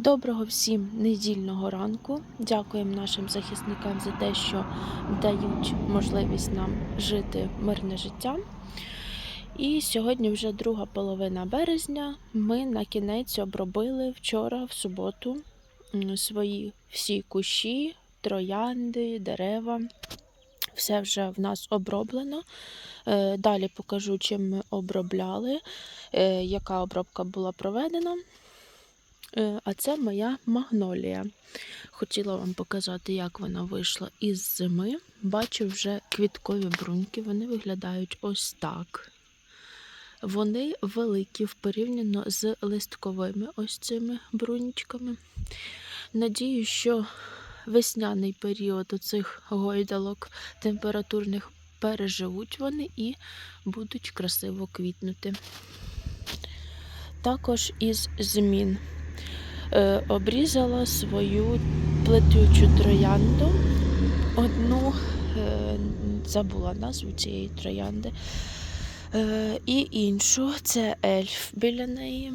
Доброго всім недільного ранку. Дякуємо нашим захисникам за те, що дають можливість нам жити мирне життя. І сьогодні вже друга половина березня. Ми на кінець обробили вчора, в суботу, свої всі кущі, троянди, дерева. Все вже в нас оброблено. Е, Далі покажу, чим ми обробляли, е, яка обробка була проведена. Е, А це моя магнолія. Хотіла вам показати, як вона вийшла із зими. Бачу вже квіткові бруньки, вони виглядають ось так. Вони великі порівняно з листковими ось цими бруньчиками. Надію, що весняний період оцих гойдалок температурних переживуть вони і будуть красиво квітнути. Також із змін обрізала свою плетючу троянду. Одну е, забула назву цієї троянди. Е, і іншу це ельф біля неї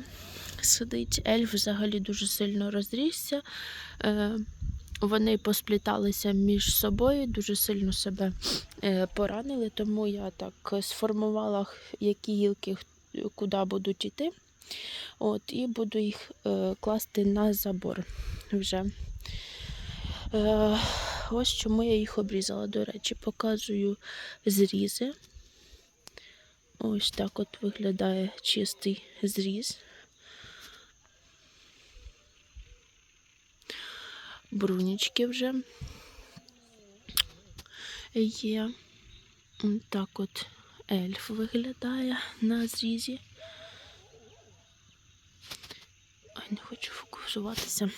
сидить. Ельф взагалі дуже сильно розрісся. Е, вони поспліталися між собою, дуже сильно себе е, поранили, тому я так сформувала, які гілки куди будуть йти. От, і буду їх е, класти на забор вже. Е, ось чому я їх обрізала. До речі, показую зрізи. Ось так от виглядає чистий зріз. Брунічки вже є. Так от ельф виглядає на зрізі. Ой, не хочу фокусуватися.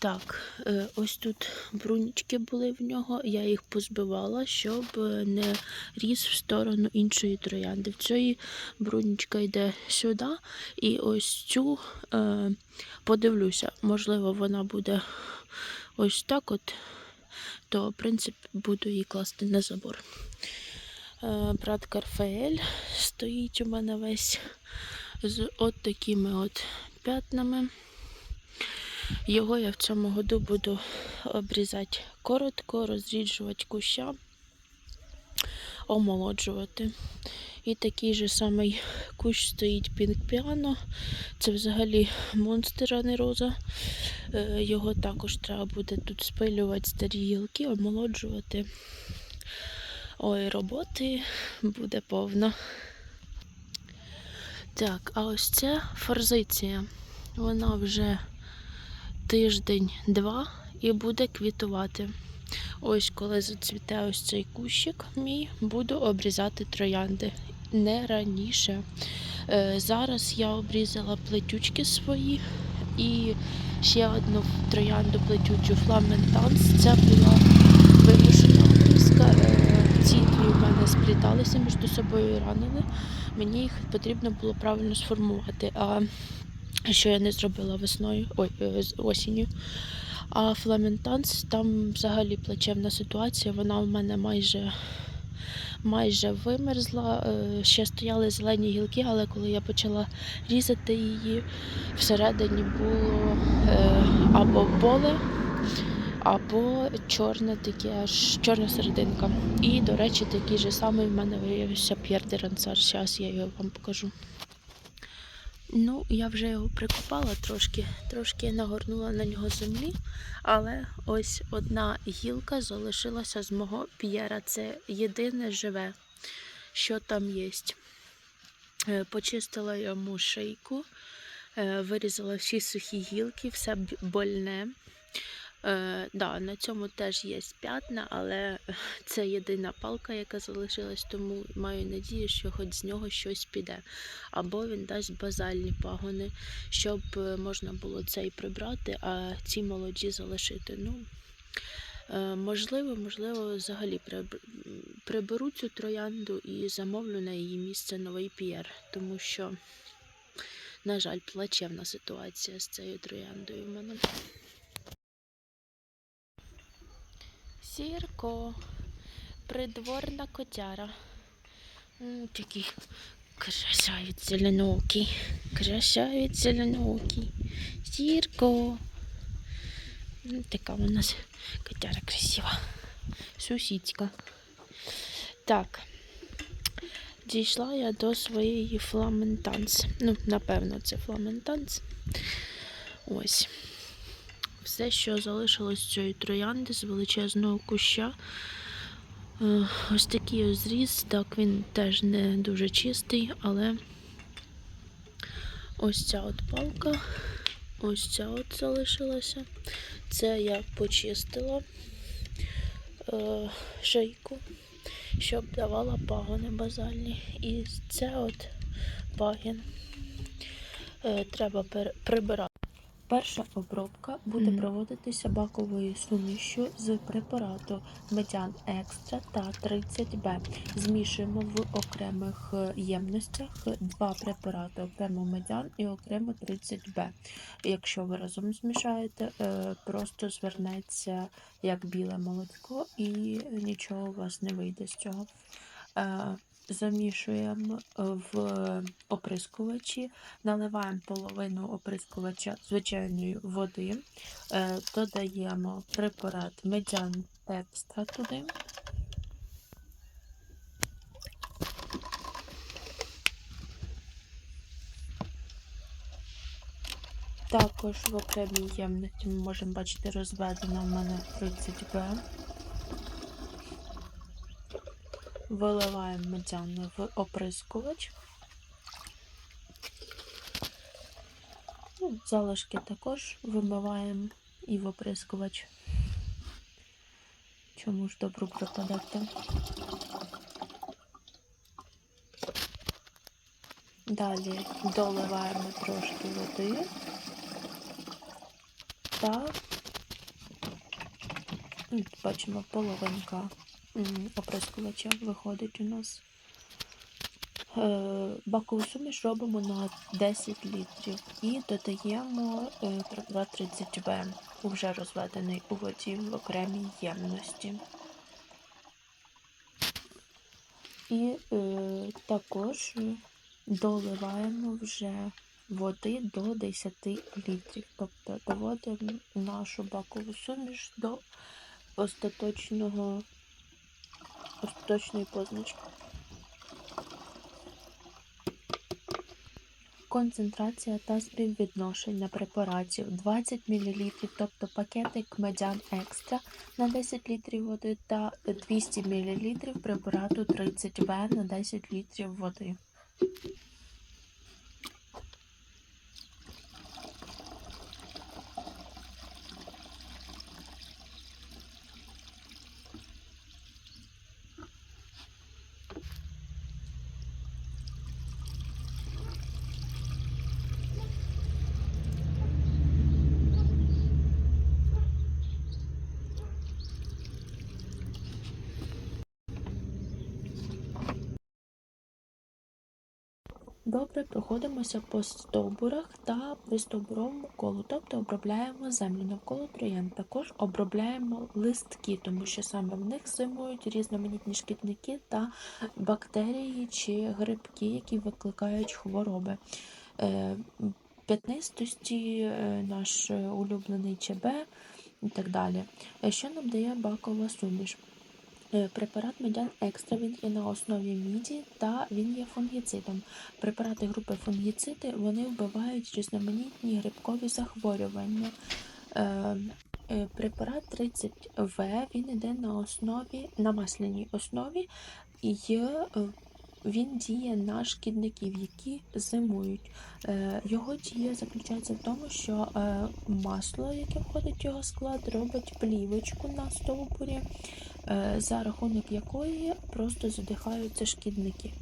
Так, е, ось тут брунічки були в нього, я їх позбивала, щоб е, не ріс в сторону іншої троянди. В цієї брунічка йде сюди, і ось цю е, подивлюся, можливо, вона буде ось так от, то, в принципі, буду її класти на забор. Е, брат Карфаель стоїть у мене весь з от такими от п'ятнами. Його я в цьому году буду обрізати коротко, розріджувати куща, омолоджувати. І такий же самий кущ стоїть пінк піано. Це взагалі монстр, а не роза. Е, Його також треба буде тут спилювати старі гілки, омолоджувати. Ой, роботи буде повно. Так, а ось ця форзиція. Вона вже тиждень-два і буде квітувати. Ось коли зацвіте ось цей кущик мій, буду обрізати троянди не раніше. Е, зараз я обрізала плетючки свої і ще одну троянду плетючу фламентанс. Це була вимушена обрізка. Ці дві в мене спліталися між собою і ранили. Мені їх потрібно було правильно сформувати. А що я не зробила весною, ой, е, осінню. А фламентанс там взагалі плачевна ситуація. Вона у мене майже, майже вимерзла. Е, Ще стояли зелені гілки, але коли я почала різати її, всередині було е, або поле, або чорне таке, аж чорна серединка. І, до речі, такий же самий в мене виявився П'єр Деранцар. Зараз я його вам покажу. Ну, я вже його прикопала трошки, трошки нагорнула на нього землі, але ось одна гілка залишилася з мого п'єра. Це єдине живе, що там є. Е, Почистила йому шийку, е, вирізала всі сухі гілки, все больне. Е, да, на цьому теж є п'ятна, але це єдина палка, яка залишилась, тому маю надію, що хоч з нього щось піде. Або він дасть базальні пагони, щоб е, можна було цей прибрати, а ці молоді залишити. Ну, е, можливо, можливо, взагалі приберу цю троянду і замовлю на її місце новий п'єр, тому що, на жаль, плачевна ситуація з цією трояндою в мене. Сірко, придворна котяра. М, Такий красавець зеленокий, красавець зеленокий. Сірко. Така у нас котяра красива. Сусідська. Так. Дійшла я до своєї фламентанс. Ну, напевно, це фламентанс. Ось. Все, що залишилось цієї троянди з величезного куща. Е, Ось такий ось зріз. Так, він теж не дуже чистий, але ось ця от палка, ось ця от залишилася. Це я почистила е, шийку, щоб давала пагони базальні. І це от пагін е, треба прибирати. Перша обробка буде проводитися баковою сумішю з препарату Медян Екстра та 30Б. Змішуємо в окремих е, ємностях два препарати: окремо медян і окремо 30Б. Якщо ви разом змішаєте, е, просто звернеться як біле молочко і нічого у вас не вийде з цього. Замішуємо е, в оприскувачі, наливаємо половину оприскувача звичайної води, е, додаємо препарат медян екстра туди. Також в окремій ємності ми можемо бачити розведено в мене 30Б. Виливаємо медяну в оприскувач. Ну, залишки також вимиваємо і в оприскувач. Чому ж добру пропадати? Далі доливаємо трошки води та бачимо половинка оприскувача виходить у нас. Е, Бакову суміш робимо на 10 літрів і додаємо е, препарат 30Б, вже розведений у воді в окремій ємності. І е, також доливаємо вже води до 10 літрів. Тобто доводимо нашу бакову суміш до остаточного, остаточної позначки. Концентрація та співвідношення препаратів 20 мл, тобто пакетик медян екстра на 10 літрів води та 200 мл препарату 30В на 10 літрів води. Добре проходимося по стовбурах та пристовбуровому колу, тобто обробляємо землю навколо троян. Також обробляємо листки, тому що саме в них зимують різноманітні шкідники та бактерії чи грибки, які викликають хвороби. Е, П'ятнистості, е, наш е, улюблений ЧБ і так далі. Що нам дає бакова суміш? Е, Препарат Медян Екстра він є на основі міді та він є фунгіцидом. Препарати групи фунгіциди вони вбивають різноманітні грибкові захворювання. Е, е, Препарат 30В він йде на основі на масляній основі і він діє на шкідників, які зимують. Його дія заключається в тому, що масло, яке входить в його склад, робить плівочку на стовбурі за рахунок якої просто задихаються шкідники.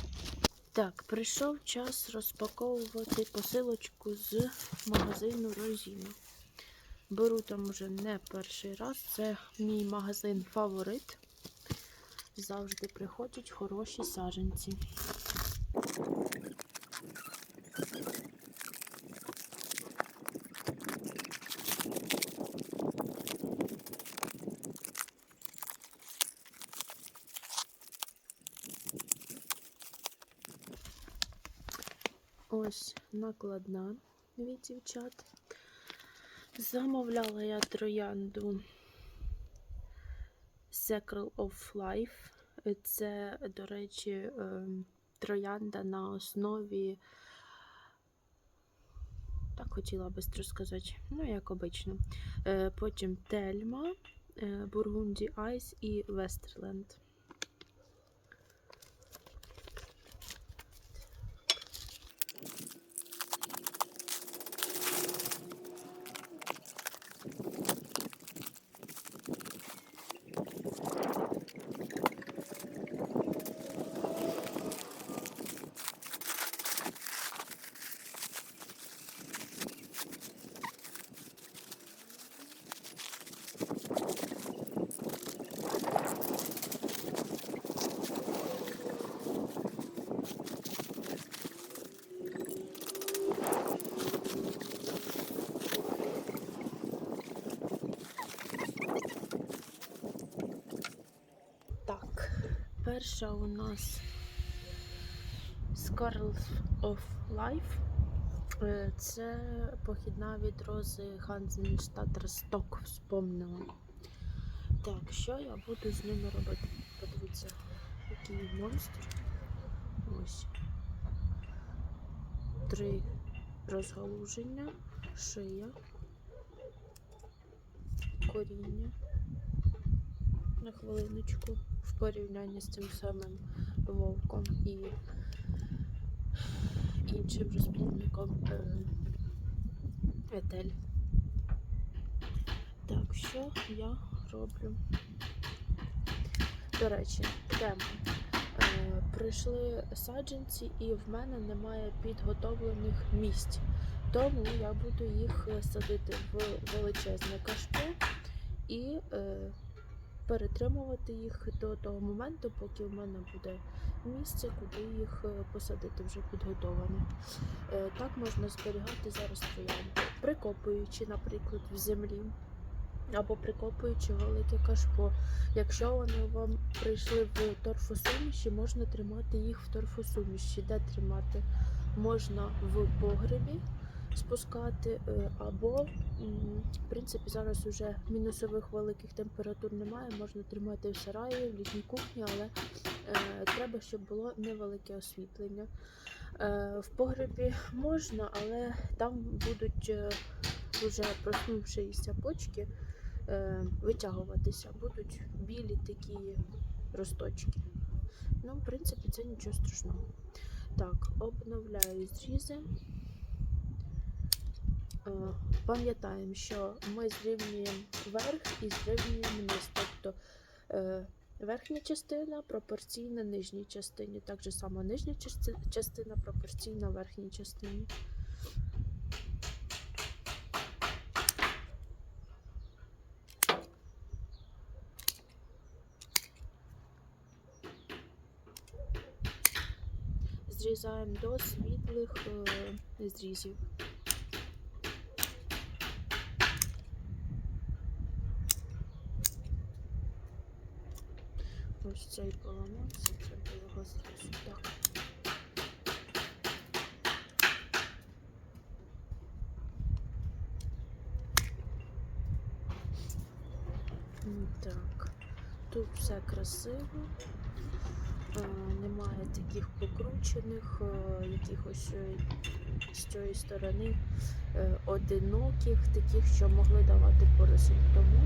Так, прийшов час розпаковувати посилочку з магазину Розіно. Беру там уже не перший раз. Це мій магазин фаворит. Завжди приходять хороші саджанці. Ось накладна від дівчат. Замовляла я троянду Circle of Life. Це, до речі, ем, троянда на основі. Так хотіла бистро сказати, ну, як обично. Е, Потім Тельма, е, Бургунді Айс і Вестерленд. Так, перша у нас Scarlet of Life. Е, Це похідна від рози Ханзенштадт Росток, вспомнила. Так, що я буду з ними робити? Подивіться, який монстр. Ось. Три розгалуження, шия, коріння на хвилиночку в порівнянні з тим самим вовком і іншим розплідником е, етель. Так, що я роблю? До речі, тема. Е, прийшли саджанці, і в мене немає підготовлених місць. Тому я буду їх садити в величезне кашпо і е, перетримувати їх до того моменту, поки в мене буде місце, куди їх е, посадити вже підготоване. Е, Так можна зберігати зараз троянди, прикопуючи, наприклад, в землі. Або прикопуючи велике кашпо. Якщо вони вам прийшли в торфосуміші, можна тримати їх в торфосуміші. Де тримати? Можна в погребі спускати, е, або, в принципі, зараз вже мінусових великих температур немає, можна тримати в сараї, в літній кухні, але е, треба, щоб було невелике освітлення. Е, в погребі можна, але там будуть вже проснувшися почки витягуватися, будуть білі такі росточки. Ну, в принципі, це нічого страшного. Так, обновляю зрізи. Е, Пам'ятаємо, що ми зрівнюємо верх і зрівнюємо низ. Тобто е, верхня частина пропорційна нижній частині. Так же само нижня частина пропорційна верхній частині. Зрізаємо до світлих е, зрізів. Ось цей поламався, треба його зразу так. Тут все красиво. Е, Немає таких покручених, е, якихось е, з цієї сторони одиноких, таких, що могли давати поросль. Тому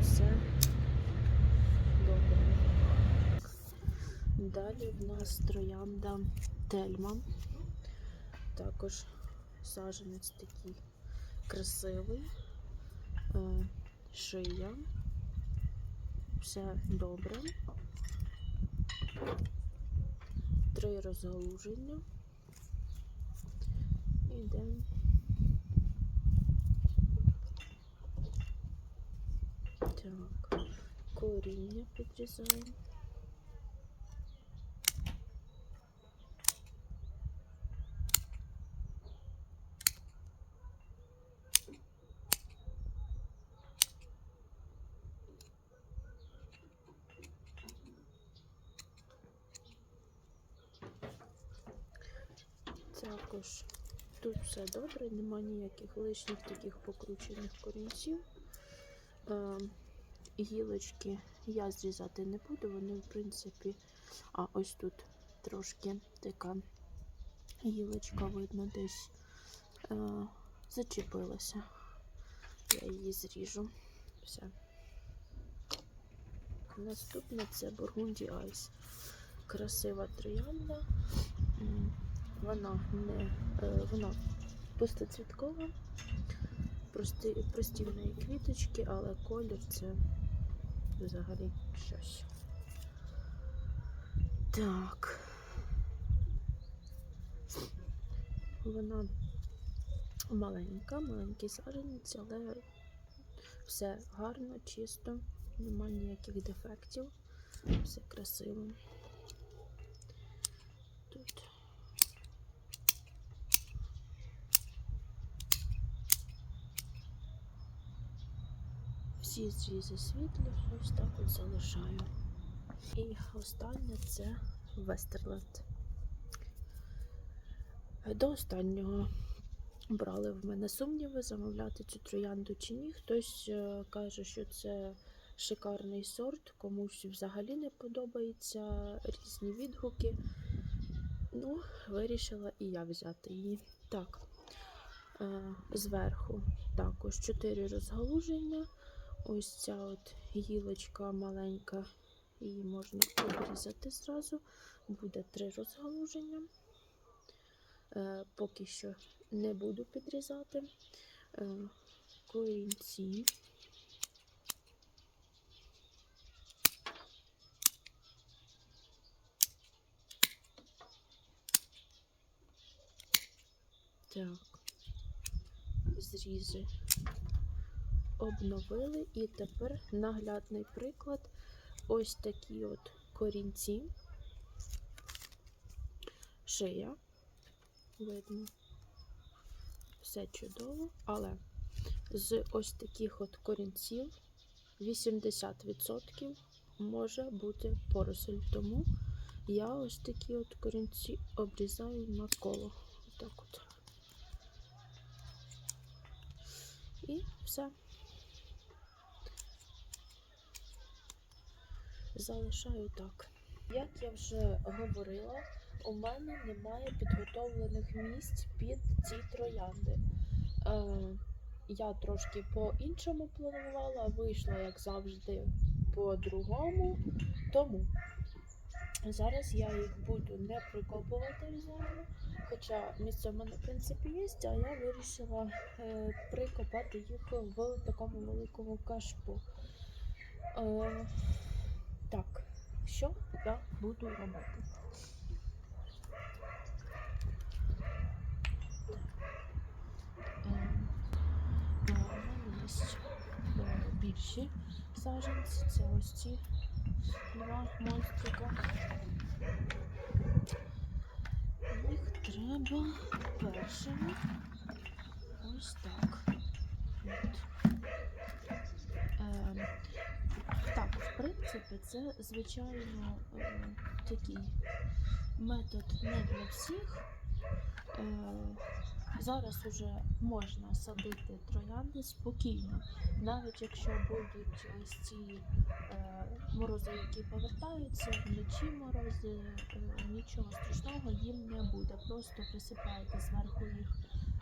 все добре. Далі в нас троянда Тельма. Також саженець такий красивий, е, шия. Все добре. Три розгалуження. Ідемо. Так, коріння підрізаємо. Також Тут все добре, нема ніяких лишніх таких покручених корінців. Е, гілочки я зрізати не буду, вони, в принципі, а ось тут трошки така гілочка, видно, десь е, зачепилася. Я її зріжу. Все. Наступне це Бургунді Айс. Красива троянда. Вона не е, вона пустоцвіткова, прості, прості в неї квіточки, але колір це взагалі щось. Так. Вона маленька, маленький саджанець, але все гарно, чисто, немає ніяких дефектів, все красиво. Тут всі зрізи світлі, ось так от залишаю. І останнє це Вестерленд. До останнього брали в мене сумніви, замовляти цю троянду чи ні. Хтось е, каже, що це шикарний сорт, комусь взагалі не подобається різні відгуки. Ну, вирішила і я взяти її. Так, е, зверху також 4 розгалуження. Ось ця от гілочка маленька, її можна обрізати зразу. Буде три розгалуження. Е, поки що не буду підрізати. Е, корінці. Так, зрізи обновили, і тепер наглядний приклад. Ось такі от корінці, шия, видно, все чудово, але з ось таких от корінців 80% може бути поросль. Тому я ось такі от корінці обрізаю на коло. Отак от. І все. Залишаю так. Як я вже говорила, у мене немає підготовлених місць під ці троянди. Е, я трошки по-іншому планувала, вийшла, як завжди, по-другому. Тому зараз я їх буду не прикопувати в землю, хоча місце в мене, в принципі, є, а я вирішила е, прикопати їх в такому великому кашпу. Е, так, що я буду робити? Е, більші саджанці, це ось ці два монстрика. Їх треба першими ось так. От. Ем, так, в принципі, це звичайно е, такий метод не для всіх. Е, зараз уже можна садити троянди спокійно, навіть якщо будуть ось ці е, морози, які повертаються, вночі морози, е, нічого страшного їм не буде. Просто присипаєте зверху їх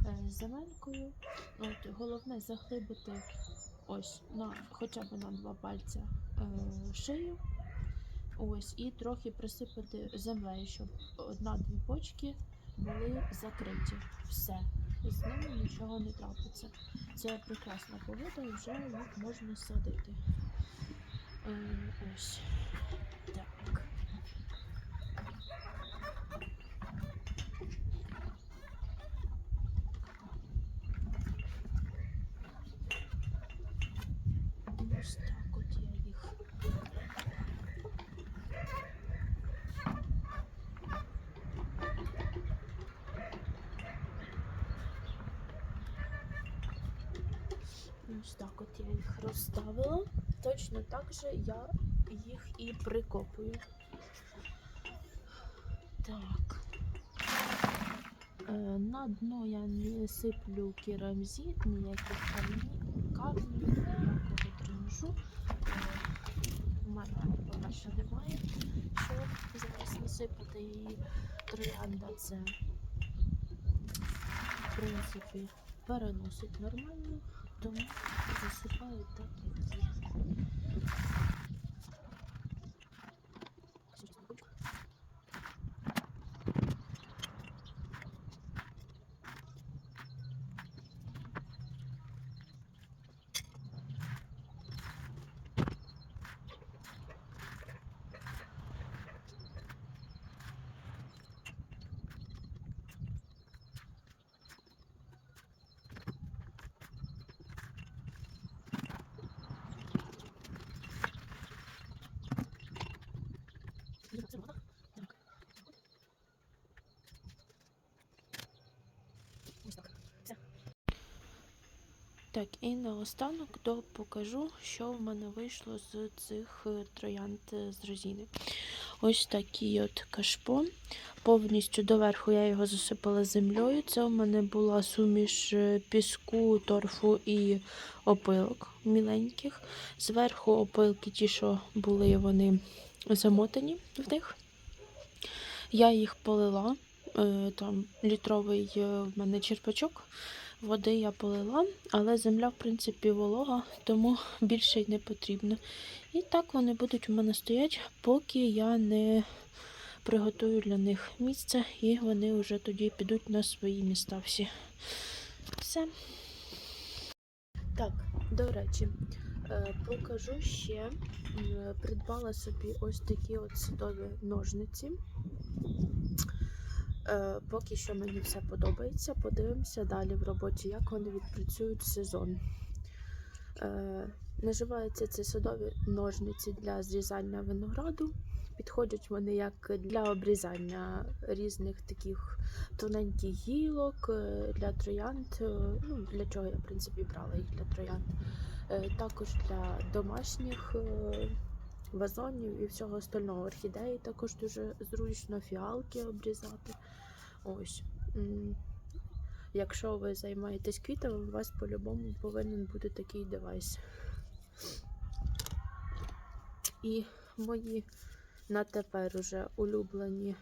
е, земелькою. От, головне заглибити ось на хоча б на два пальця е, шию. Ось, і трохи присипати землею, щоб одна-дві почки були закриті. Все. З ними нічого не трапиться. Це прекрасна погода і вже їх можна садити. Е, ось. Так. Ось так от я їх. Ось так от я їх розставила. Точно так же я їх і прикопую. Так. Е, На дно я не сиплю керамзит, ніяких камнів, ніякого дренжу. У мене поки що немає, що зараз насипати і троянда це в принципі переносить нормально, тому засыпают так, як є. Так. Ось так. Все. Так, і наостанок то покажу, що в мене вийшло з цих е, троянд е, з резини. Ось такий от кашпо. Повністю доверху я його засипала землею. Це у мене була суміш е, піску, торфу і опилок міленьких. Зверху опилки ті, що були вони замотані в них. Я їх полила. Там літровий в мене черпачок. Води я полила, але земля, в принципі, волога, тому більше й не потрібно. І так вони будуть у мене стояти, поки я не приготую для них місце, і вони вже тоді підуть на свої міста всі. Все. Так, до речі, е, покажу ще. Придбала собі ось такі от садові ножниці. Е, Поки що мені все подобається. Подивимося далі в роботі, як вони відпрацюють сезон. Е, Називаються це садові ножниці для зрізання винограду. Підходять вони як для обрізання різних таких тоненьких гілок е, для троянд. Ну, для чого я, в принципі, брала їх для троянд. Також для домашніх вазонів і всього остального. Орхідеї також дуже зручно, фіалки обрізати. Ось. Якщо ви займаєтесь квітами, у вас по-любому повинен бути такий девайс. І мої на тепер уже улюблені,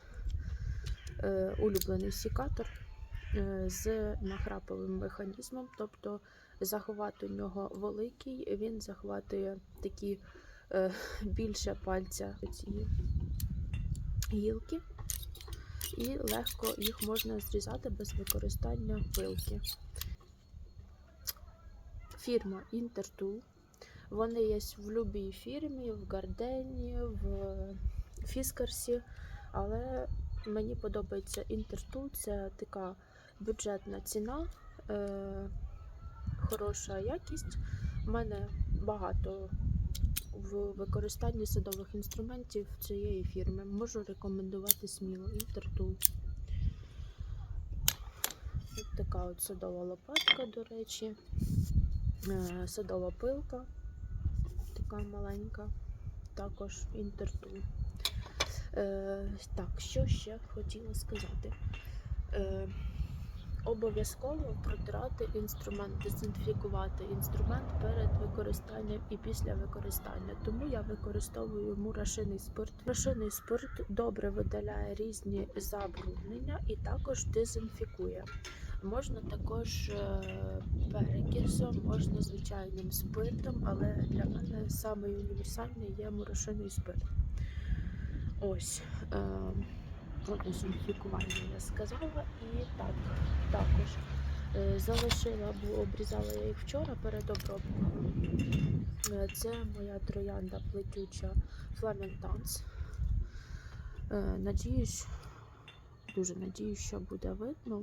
е, улюблений сікатор е, з нахраповим механізмом. Тобто захват у нього великий, він захватує такі більше пальця ці гілки, і легко їх можна зрізати без використання пилки. Фірма Intertool. Вони є в будь-якій фірмі, в Гардені, в Фіскарсі, але мені подобається Intertool. Це така бюджетна ціна, е, хороша якість. У мене багато в використанні садових інструментів цієї фірми. Можу рекомендувати сміло Intertool. Ось така от садова лопатка, до речі, Е, садова пилка, така маленька, також Intertool. Е, так, що ще хотіла сказати? Обов'язково протирати інструмент, дезінфікувати інструмент перед використанням і після використання. Тому я використовую мурашиний спирт. Мурашиний спирт добре видаляє різні забруднення і також дезінфікує. Можна також е, перекисом, можна звичайним спиртом, але для мене універсальний є мурашиний спирт. Ось. Е, дезінфікування я сказала. І так, також е, залишила, бо обрізала я їх вчора перед обробкою. Е, Це моя троянда плетюча Фламентанс. Надіюсь, дуже надіюсь, що буде видно.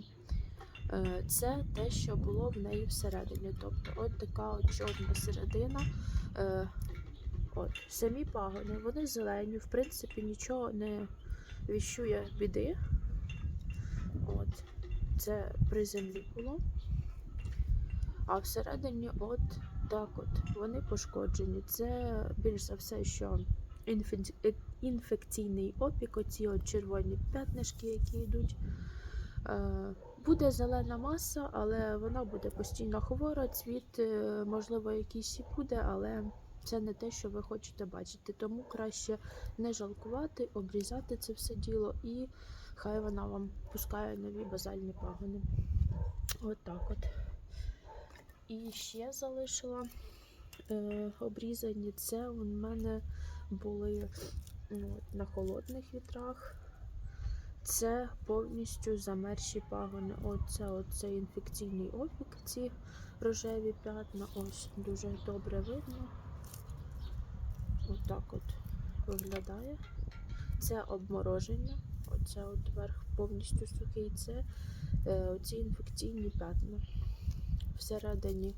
Е, Це те, що було в неї всередині. Тобто, от така от чорна середина. От, самі пагони, вони зелені, в принципі, нічого не віщує біди. От, це при землі було. А всередині, от так от, вони пошкоджені. Це більш за все, що е, інфекційний опік, оці от червоні п'ятнишки, які йдуть. Е, Буде зелена маса, але вона буде постійно хвора. Цвіт, е, можливо, якийсь і буде, але це не те, що ви хочете бачити. Тому краще не жалкувати, обрізати це все діло, і хай вона вам пускає нові базальні пагони. От так от. І ще залишила е, обрізані. Це у мене були ну, на холодних вітрах. Це повністю замерші пагони. Оце оце інфекційний опік, ці рожеві п'ятна. Ось дуже добре видно. Отак от виглядає. Це обмороження. Оце от верх повністю сухий. Це е, оці інфекційні п'ятна. Всередині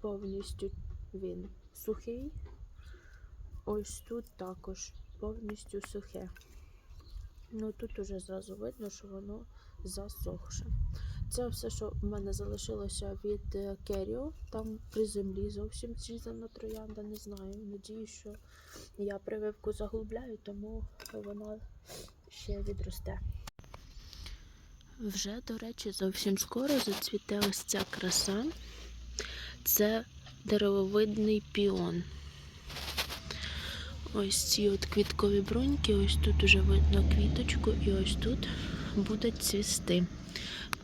повністю він сухий. Ось тут також повністю сухе. Ну тут уже зразу видно, що воно засохше. Це все, що в мене залишилося від е, Керіо. Там при землі зовсім зрізана троянда, не знаю. Надію, що я прививку заглубляю, тому вона ще відросте. Вже, до речі, зовсім скоро зацвіте ось ця краса. Це деревовидний піон. Ось ці от квіткові бруньки, ось тут уже видно квіточку, і ось тут будуть цвісти.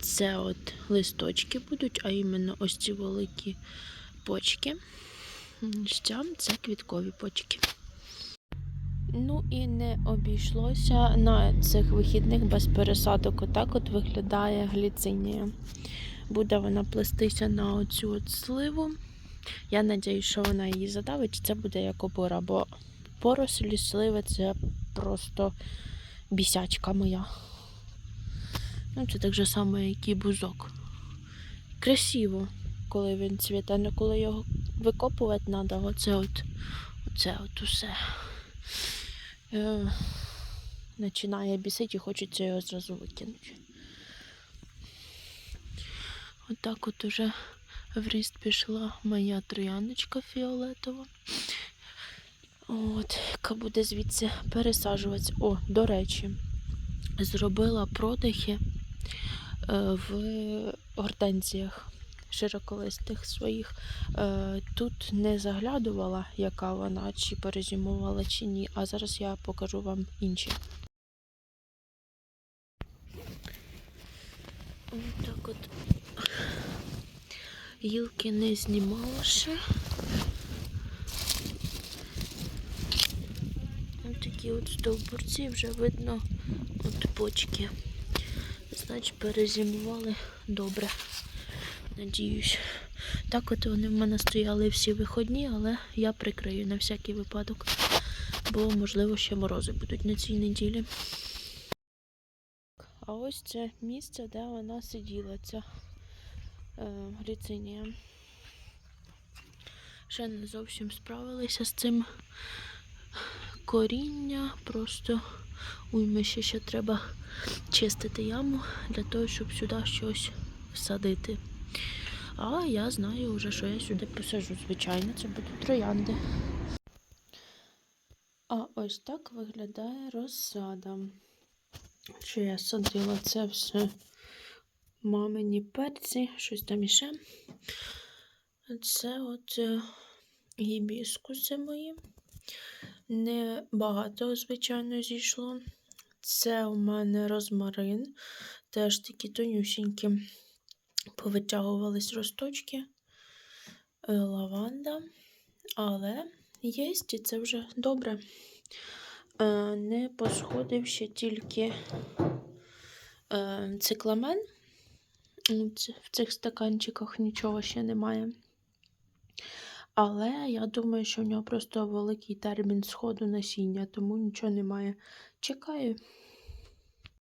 Це от листочки будуть, а іменно ось ці великі почки. Щам це квіткові почки. Ну і не обійшлося на цих вихідних без пересадок. Отак от виглядає гліцинія. Буде вона плестися на оцю от сливу. Я надію, що вона її задавить, це буде як опора, бо порослі сливи це просто бісячка моя. Ну, це так же само, як і бузок. Красиво, коли він цвіте, але коли його викопувати треба, оце от, оце от усе. Е, починає бісити і хочеться його зразу викинути. Отак от уже в ріст пішла моя трояночка фіолетова. От, яка буде звідси пересаджуватися. О, до речі, зробила продихи в гортензіях широколистих своїх. Е, Тут не заглядувала, яка вона, чи перезимувала, чи ні. А зараз я покажу вам інші. Ось так от гілки не знімала ще. Ось такі от стовбурці вже видно от почки. Значить, перезимували добре. Надіюсь. Так от вони в мене стояли всі виходні, але я прикрию на всякий випадок, бо, можливо, ще морози будуть на цій неділі. А ось це місце, де вона сиділа, ця е, гліцинія. Ще не зовсім справилися з цим коріння. Просто уйми ще, ще треба чистити яму для того, щоб сюди щось всадити. А я знаю вже, що я сюди посажу. Звичайно, це будуть троянди. А ось так виглядає розсада. Що я садила це все мамині перці, щось там іще. Це от е, гібіскуси мої. Небагато, звичайно, зійшло. Це у мене розмарин, теж такі тонюсінькі. Повитягувались росточки, е, лаванда, але є, і це вже добре. Е, Не посходив ще тільки е, цикламен. В цих стаканчиках нічого ще немає. Але я думаю, що в нього просто великий термін сходу насіння, тому нічого немає. Чекаю.